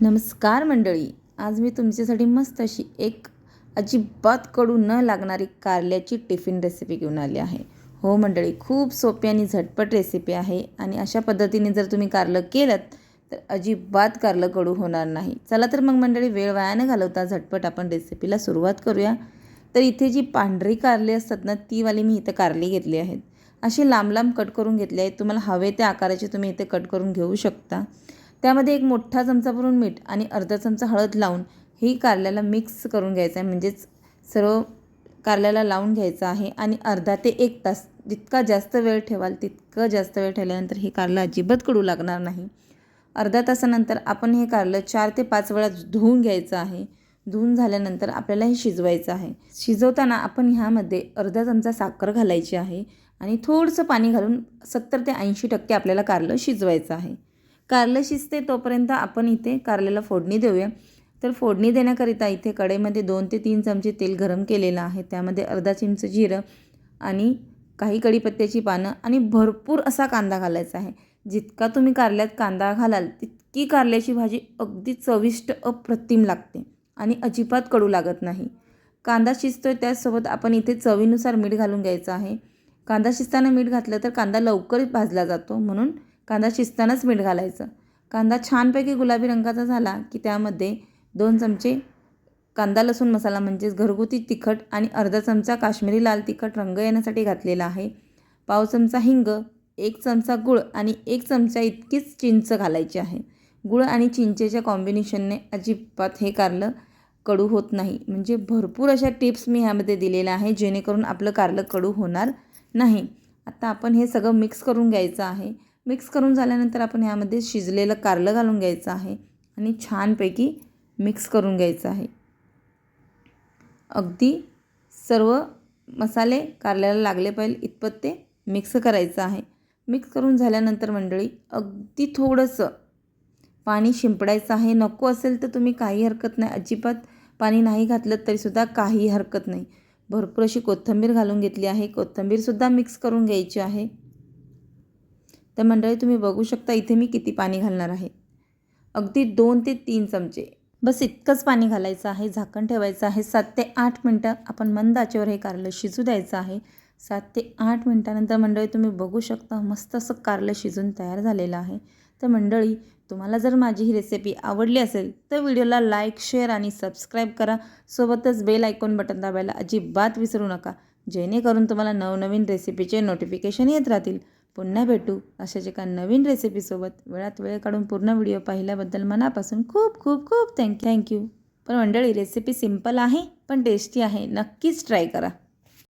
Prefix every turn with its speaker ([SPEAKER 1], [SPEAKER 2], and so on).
[SPEAKER 1] नमस्कार मंडळी. आज मी तुमच्यासाठी मस्त अशी एक अजिबात कडू न लागणारी कारल्याची टिफिन रेसिपी घेऊन आली आहे. हो मंडळी खूप सोपी आणि झटपट रेसिपी आहे आणि अशा पद्धतीने जर तुम्ही कारलं केलं तर अजिबात कारलं कडू होणार नाही. चला तर मग मंडळी वेळ वाया न घालवता झटपट आपण रेसिपीला सुरुवात करूया. तर इथे जी पांढरी कारली असतात ना ती वाली मी इथं कारली घेतली आहेत. अशी लांब लांब कट करून घेतली आहेत. तुम्हाला हवे त्या आकाराची तुम्ही इथे कट करून घेऊ शकता. त्यामध्ये एक मोठा चमचा भरून मीठ आणि अर्धा चमचा हळद लावून ही कारल्याला मिक्स करून घ्यायचं आहे. म्हणजेच सर्व कारल्याला लावून घ्यायचं आहे आणि अर्धा ते एक तास जितका जास्त वेळ ठेवाल तितकं जास्त वेळ ठेवल्यानंतर हे कारलं अजिबात कडू लागणार नाही. अर्धा तासानंतर आपण हे कारलं चार ते पाच वेळा धुवून घ्यायचं आहे. धुवून झाल्यानंतर आपल्याला हे शिजवायचं आहे. शिजवताना आपण ह्यामध्ये अर्धा चमचा साखर घालायची आहे आणि थोडंसं पाणी घालून सत्तर ते ऐंशी टक्के आपल्याला कारलं शिजवायचं आहे. कारलं शिजते तोपर्यंत आपण इथे कारल्याला फोडणी देऊया. तर फोडणी देण्याकरिता इथे कढईमध्ये दोन ते तीन चमचे तेल गरम केलेलं आहे. त्यामध्ये अर्धा चिंच जिरं आणि काही कढीपत्त्याची पानं आणि भरपूर असा कांदा घालायचा आहे. जितका तुम्ही कारल्यात कांदा घालाल तितकी कारल्याची भाजी अगदी चविष्ट अप्रतिम लागते आणि अजिबात कडू लागत नाही. कांदा शिजतो आहे त्याचसोबत आपण इथे चवीनुसार मीठ घालून घ्यायचं आहे. कांदा शिजताना मीठ घातलं तर कांदा लवकर भाजला जातो. म्हणून कांदा शिजतानाच मीठ घालायचं. कांदा छानपैकी गुलाबी रंगाचा झाला की त्यामध्ये दोन चमचे कांदा लसूण मसाला म्हणजेच घरगुती तिखट आणि अर्धा चमचा काश्मीरी लाल तिखट रंग येण्यासाठी घातलेला आहे. पाव चमचा हिंग एक चमचा गूळ आणि एक चमचा इतकीच चिंच घालायची आहे. गूळ आणि चिंचेच्या कॉम्बिनेशनने अजिबात हे कारलं कडू होत नाही. म्हणजे भरपूर अशा टिप्स मी ह्यामध्ये दिलेल्या आहे जेणेकरून आपलं कारलं कडू होणार नाही. आता आपण हे सगळं मिक्स करून घ्यायचं आहे. मिक्स करून झाल्यानंतर आपण ह्यामध्ये शिजलेलं कारलं घालून घ्यायचं आहे आणि छानपैकी मिक्स करून घ्यायचं आहे. अगदी सर्व मसाले कारल्याला लागले पाहिजे इतपत ते मिक्स करायचं आहे. मिक्स करून झाल्यानंतर मंडळी अगदी थोडंसं पाणी शिंपडायचं आहे. नको असेल तर तुम्ही काही हरकत नाही. अजिबात पाणी नाही घातलं तरीसुद्धा काही हरकत नाही. भरपूर अशी कोथिंबीर घालून घेतली आहे. कोथिंबीरसुद्धा मिक्स करून घ्यायची आहे. तर मंडळी तुम्ही बघू शकता इथे मी किती पाणी घालणार आहे. अगदी दोन ते तीन चमचे. बस इतकंच पाणी घालायचं आहे झाकण ठेवायचं आहे. सात ते आठ मिनटं आपण मंद आचेवर हे कारलं शिजू द्यायचं आहे. सात ते आठ मिनटानंतर मंडळी तुम्ही बघू शकता मस्त असं कारलं शिजून तयार झालेलं आहे. तर मंडळी तुम्हाला जर माझी ही रेसिपी आवडली असेल तर व्हिडिओला लाईक शेअर आणि सबस्क्राईब करा. सोबतच बेल आयकॉन बटन दाबायला अजिबात विसरू नका. जेणेकरून तुम्हाला नवनवीन रेसिपीचे नोटिफिकेशन येत राहतील. पुन्हा भेटू अशाच एका नवीन रेसिपीसोबत वेळात वेळ काढून पूर्ण व्हिडिओ पाहिल्याबद्दल मनापासून खूप खूप खूप थँक्यू थँक्यू पण मंडळी रेसिपी सिंपल आहे पण टेस्टी आहे. नक्कीच ट्राय करा.